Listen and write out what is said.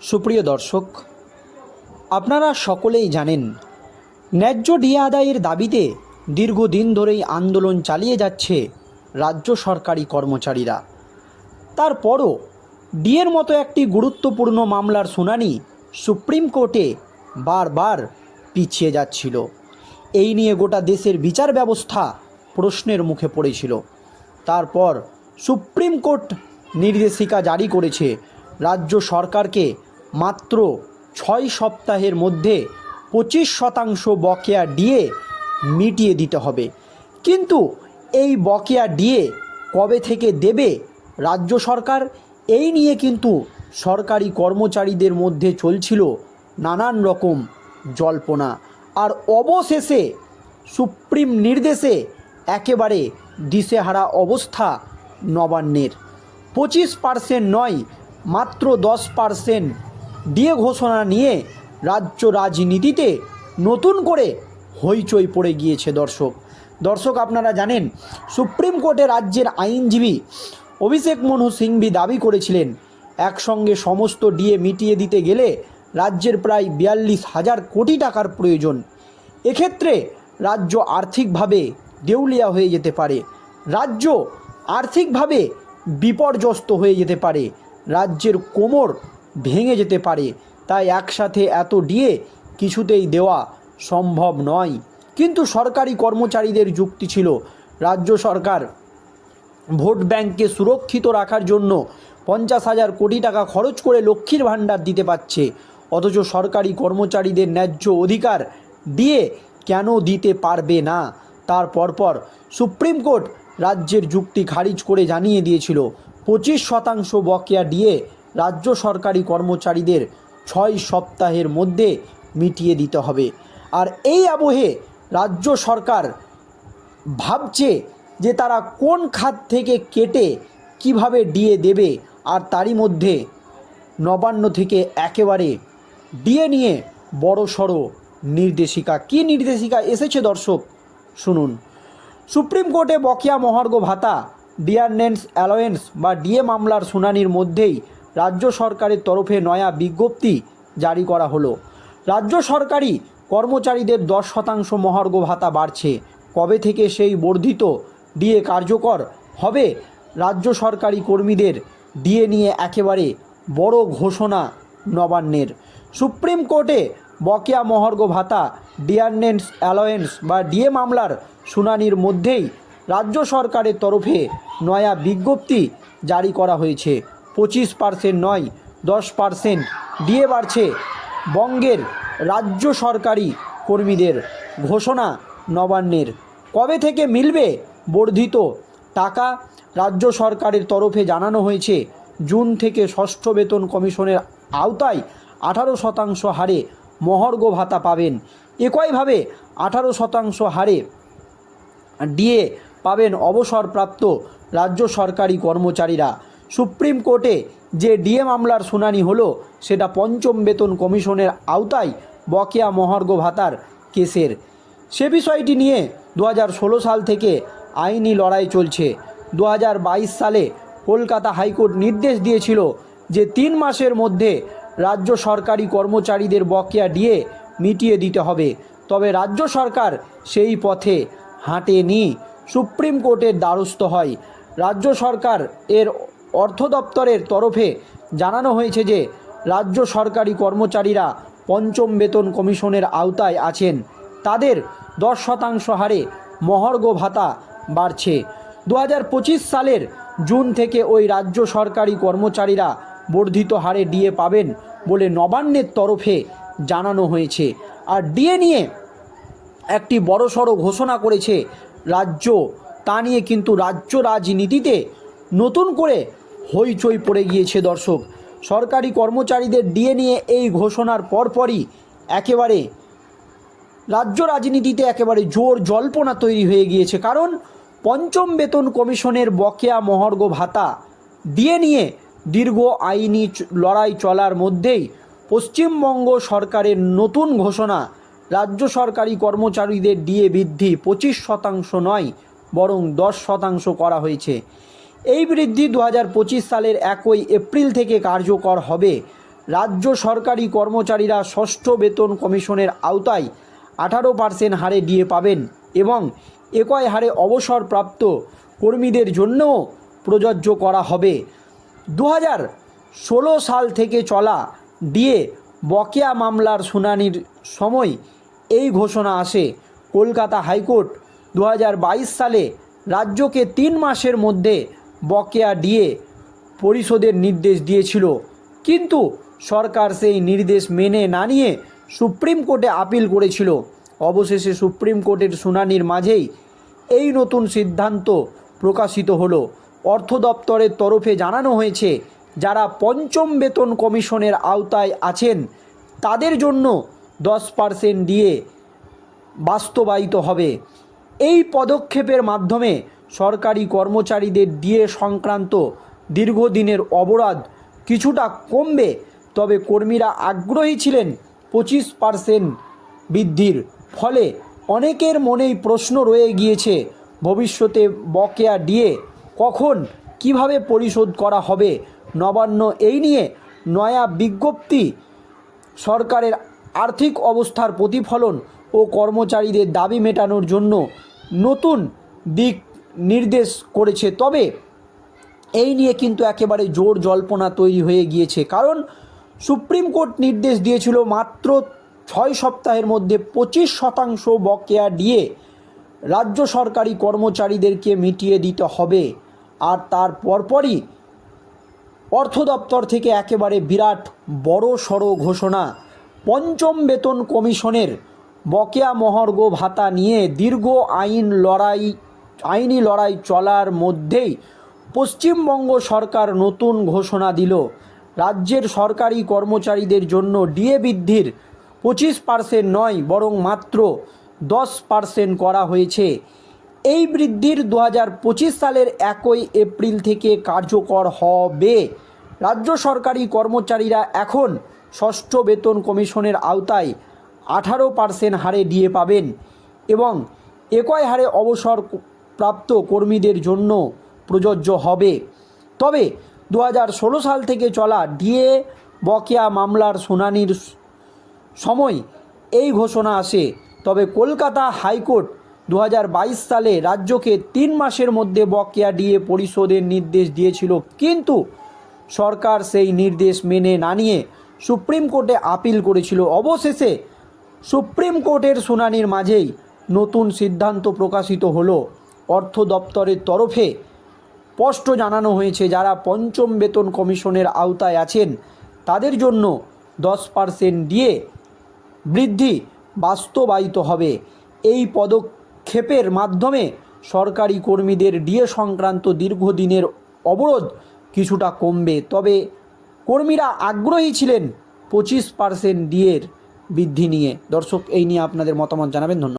সুপ্রিয় দর্শক, আপনারা সকলেই জানেন, ন্যায্য ডিএ আদায়ের দাবিতে দীর্ঘদিন ধরেই আন্দোলন চালিয়ে যাচ্ছে রাজ্য সরকারি কর্মচারীরা। তারপরও ডিএর মতো একটি গুরুত্বপূর্ণ মামলার শুনানি সুপ্রিম কোর্টে বারবার পিছিয়ে যাচ্ছিল। এই নিয়ে গোটা দেশের বিচার ব্যবস্থা প্রশ্নের মুখে পড়েছিল। তারপর সুপ্রিম কোর্ট নির্দেশিকা জারি করেছে রাজ্য সরকারকে মাত্র ছয় সপ্তাহের মধ্যে পঁচিশ শতাংশ বকেয়া ডিএ মিটিয়ে দিতে হবে। কিন্তু এই বকেয়া ডিএ কবে থেকে দেবে রাজ্য সরকার, এই নিয়ে কিন্তু সরকারি কর্মচারীদের মধ্যে চলছিল নানান রকম জল্পনা। আর অবশেষে সুপ্রিম নির্দেশে একেবারে দিশেহারা অবস্থা নবান্নের। পঁচিশ পার্সেন্ট নয়, মাত্র দশ পার্সেন্ট দিয়ে ঘোষণা নিয়ে রাজ্য রাজনীতিতে নতুন করে হইচই পড়ে গিয়েছে দর্শক। দর্শক, আপনারা জানেন, সুপ্রিম কোর্টে রাজ্যের আইনজীবী অভিষেক মনু সিংভি দাবি করেছিলেন, একসঙ্গে সমস্ত ডিএ মিটিয়ে দিতে গেলে রাজ্যের প্রায় বিয়াল্লিশ হাজার কোটি টাকার প্রয়োজন। এক্ষেত্রে রাজ্য আর্থিকভাবে দেউলিয়া হয়ে যেতে পারে। রাজ্য আর্থিকভাবে বিপর্যস্ত হয়ে যেতে পারে। রাজ্যের কোমর ভেঙে যেতে পারে। তাই একসাথে এত ডিএ কিছুতেই দেওয়া সম্ভব নয়। কিন্তু সরকারি কর্মচারীদের যুক্তি ছিল, রাজ্য সরকার ভোট ব্যাংককে সুরক্ষিত রাখার জন্য পঞ্চাশ হাজার কোটি টাকা খরচ করে লক্ষ্মীর ভাণ্ডার দিতে পারছে। অথচ সরকারি কর্মচারীদের ন্যায্য অধিকার দিয়ে কেন দিতে পারবে না? তার পরপর সুপ্রিম কোর্ট রাজ্যের যুক্তি খারিজ করে জানিয়ে দিয়েছিল, পঁচিশ শতাংশ বকেয়া দিয়ে রাজ্য সরকারি কর্মচারীদের ছয় সপ্তাহের মধ্যে মিটিয়ে দিতে হবে। আর এই আবহে রাজ্য সরকার ভাবছে যে তারা কোন খাত থেকে কেটে কীভাবে ডিএ দেবে আর তারই মধ্যে নবান্ন থেকে একেবারে ডিএ নিয়ে বড় সড়ো নির্দেশিকা। কী নির্দেশিকা এসেছে দর্শক, শুনুন। সুপ্রিম কোর্টে বকেয়া মহার্ঘ ভাতা, ডিয়ারনেন্স অ্যালোয়েন্স বা ডিএ মামলার শুনানির মধ্যেই রাজ্য সরকারের তরফে নয়া বিজ্ঞপ্তি জারি করা হলো। রাজ্য সরকারি কর্মচারীদের দশ শতাংশ মহার্ঘ ভাতা বাড়ছে। কবে থেকে সেই বর্ধিত ডিএ কার্যকর হবে? রাজ্য সরকারি কর্মীদের ডিএ নিয়ে একেবারে বড় ঘোষণা নবান্নের। সুপ্রিম কোর্টে বকেয়া মহার্ঘ ভাতা ডিয়ারনেন্স অ্যালোয়েন্স বা ডিএ মামলার শুনানির মধ্যেই রাজ্য সরকারের তরফে নয়া বিজ্ঞপ্তি জারি করা হয়েছে। পঁচিশ পার্সেন্ট নয়, দশ পার্সেন্ট দিয়ে বাড়ছে বঙ্গের রাজ্য সরকারি কর্মীদের ঘোষণা নবান্নের। কবে থেকে মিলবে বর্ধিত টাকা? রাজ্য সরকারের তরফে জানানো হয়েছে, জুন থেকে ষষ্ঠ বেতন কমিশনের আওতায় আঠারো শতাংশ হারে মহর্ঘ ভাতা পাবেন। একইভাবে আঠারো শতাংশ হারে ডিএ পাবেন অবসরপ্রাপ্ত রাজ্য সরকারি কর্মচারীরা। সুপ্রিম কোর্টে যে ডিএ মামলার শুনানি হলো, সেটা পঞ্চম বেতন কমিশনের আওতায় বকেয়া মহার্ঘ ভাতার কেসের। সে বিষয়টি নিয়ে দু হাজার ষোলো সাল থেকে আইনি লড়াই চলছে। দু হাজার বাইশ সালে কলকাতা হাইকোর্ট নির্দেশ দিয়েছিল যে তিন মাসের মধ্যে রাজ্য সরকারি কর্মচারীদের বকেয়া ডিএ মিটিয়ে দিতে হবে। তবে রাজ্য সরকার সেই পথে হাঁটেনি। সুপ্রিম কোর্টের দ্বারস্থ হয়। রাজ্য সরকার এর অর্থ দপ্তরের তরফে জানানো হয়েছে যে, রাজ্য সরকারি কর্মচারীরা পঞ্চম বেতন কমিশনের আওতায় আছেন। তাদের দশ শতাংশ হারে মহর্ঘ ভাতা বাড়ছে। দু হাজার পঁচিশ সালের জুন থেকে ওই রাজ্য সরকারি কর্মচারীরা বর্ধিত হারে ডিএ পাবেন বলে নবান্নের তরফে জানানো হয়েছে। আর ডিএ নিয়ে একটি বড়সড় ঘোষণা করেছে রাজ্য। তা নিয়ে কিন্তু রাজ্য রাজনীতিতে নতুন করে হইচই পড়ে গিয়েছে দর্শক। সরকারি কর্মচারীদের ডিএ নিয়ে এই ঘোষণার পরপরই একেবারে রাজ্য রাজনীতিতে একেবারে জোর জল্পনা তৈরি হয়ে গিয়েছে। কারণ পঞ্চম বেতন কমিশনের বকেয়া মহর্ঘ ভাতা দিয়ে নিয়ে দীর্ঘ আইনি লড়াই চলার মধ্যেই পশ্চিমবঙ্গ সরকারের নতুন ঘোষণা রাজ্য সরকারি কর্মচারীদের ডিএ বৃদ্ধি পঁচিশ শতাংশ নয়, বরং দশ শতাংশ করা হয়েছে। এই বৃদ্ধি দু হাজার পঁচিশ সালের একই এপ্রিল থেকে কার্যকর হবে। রাজ্য সরকারি কর্মচারীরা ষষ্ঠ বেতন কমিশনের আওতায় আঠারো পার্সেন্ট হারে ডিএ পাবেন এবং একই হারে অবসরপ্রাপ্ত কর্মীদের জন্যও প্রযোজ্য করা হবে। দু ষোলো সাল থেকে চলা ডিএ বকেয়া মামলার শুনানির সময় এই ঘোষণা আসে। কলকাতা হাইকোর্ট দু হাজার বাইশ সালে রাজ্যকে তিন মাসের মধ্যে বকেয়া ডিএ পরিশোধের নির্দেশ দিয়েছিল। কিন্তু সরকার সেই নির্দেশ মেনে না নিয়ে সুপ্রিম কোর্টে আপিল করেছিল। অবশেষে সুপ্রিম কোর্টের শুনানির মাঝেই এই নতুন সিদ্ধান্ত প্রকাশিত হলো। অর্থ দপ্তরের তরফে জানানো হয়েছে, যারা পঞ্চম বেতন কমিশনের আওতায় আছেন, তাদের জন্য দশ পার্সেন্ট দিয়ে বাস্তবায়িত হবে। এই পদক্ষেপের মাধ্যমে সরকারি কর্মচারীদের ডিএ সংক্রান্ত দীর্ঘদিনের অবরোধ কিছুটা কমবে, তবে কর্মীরা আগ্রহী ছিলেন পঁচিশ পার্সেন্ট বৃদ্ধির। ফলে অনেকের মনেই প্রশ্ন রয়ে গিয়েছে, ভবিষ্যতে বকেয়া ডিএ কখন কীভাবে পরিশোধ করা হবে? নবান্ন, এই নিয়ে নয়া বিজ্ঞপ্তি। সরকারের আর্থিক অবস্থার প্রতিফলন ও কর্মচারীদের দাবি মেটানোর জন্য নতুন দিক নির্দেশ করেছে। তবে এই নিয়ে কিন্তু একেবারে জোর জল্পনা তৈরি হয়ে গিয়েছে। কারণ সুপ্রিম কোর্ট নির্দেশ দিয়েছিল মাত্র ছয় সপ্তাহের মধ্যে পঁচিশ শতাংশ বকেয়া দিয়ে রাজ্য সরকারি কর্মচারীদেরকে মিটিয়ে দিতে হবে। আর তার পরপরই অর্থ দপ্তর থেকে একেবারে বিরাট বড় সড়ো ঘোষণা। পঞ্চম বেতন কমিশনের বকেয়া মহার্ঘ ভাতা নিয়ে দীর্ঘ আইন লড়াই, আইনি লড়াই চলার মধ্যেই পশ্চিমবঙ্গ সরকার নতুন ঘোষণা দিল। রাজ্যের সরকারি কর্মচারীদের জন্য ডিএ বৃদ্ধির পঁচিশ পার্সেন্ট নয়, বরং মাত্র দশ পার্সেন্ট করা হয়েছে। এই বৃদ্ধির দু পঁচিশ সালের একই এপ্রিল থেকে কার্যকর হবে। রাজ্য সরকারি কর্মচারীরা এখন ষষ্ঠ বেতন কমিশনের আওতায় আঠারো পার্সেন্ট হারে ডিএ পাবেন এবং একই হারে অবসর প্রাপ্ত কর্মীদের জন্য প্রযোজ্য হবে। তবে দু হাজার ষোলো সাল থেকে চলা ডিএ বকেয়া মামলার শুনানির সময় এই ঘোষণা আসে। তবে কলকাতা হাইকোর্ট দু হাজার বাইশ সালে রাজ্যকে তিন মাসের মধ্যে বকেয়া ডিএ পরিশোধের নির্দেশ দিয়েছিল। কিন্তু সরকার সেই নির্দেশ মেনে না নিয়ে সুপ্রিম কোর্টে আপিল করেছিল। অবশেষে সুপ্রিম কোর্টের শুনানির মাঝেই নতুন সিদ্ধান্ত প্রকাশিত হলো। অর্থ দপ্তরের তরফে স্পষ্ট জানানো হয়েছে, যারা পঞ্চম বেতন কমিশনের আওতায় আছেন, তাদের জন্য দশ পার্সেন্ট দিয়ে বৃদ্ধি বাস্তবায়িত হবে। এই পদক্ষেপের মাধ্যমে সরকারি কর্মীদের ডিএ সংক্রান্ত দীর্ঘদিনের অবরোধ কিছুটা কমবে। তবে কর্মীরা আগ্রহী ছিলেন পঁচিশ পার্সেন্ট ডিএর বৃদ্ধি নিয়ে। দর্শক এই নিয়ে আপনাদের মতামত জানাবেন। ধন্যবাদ।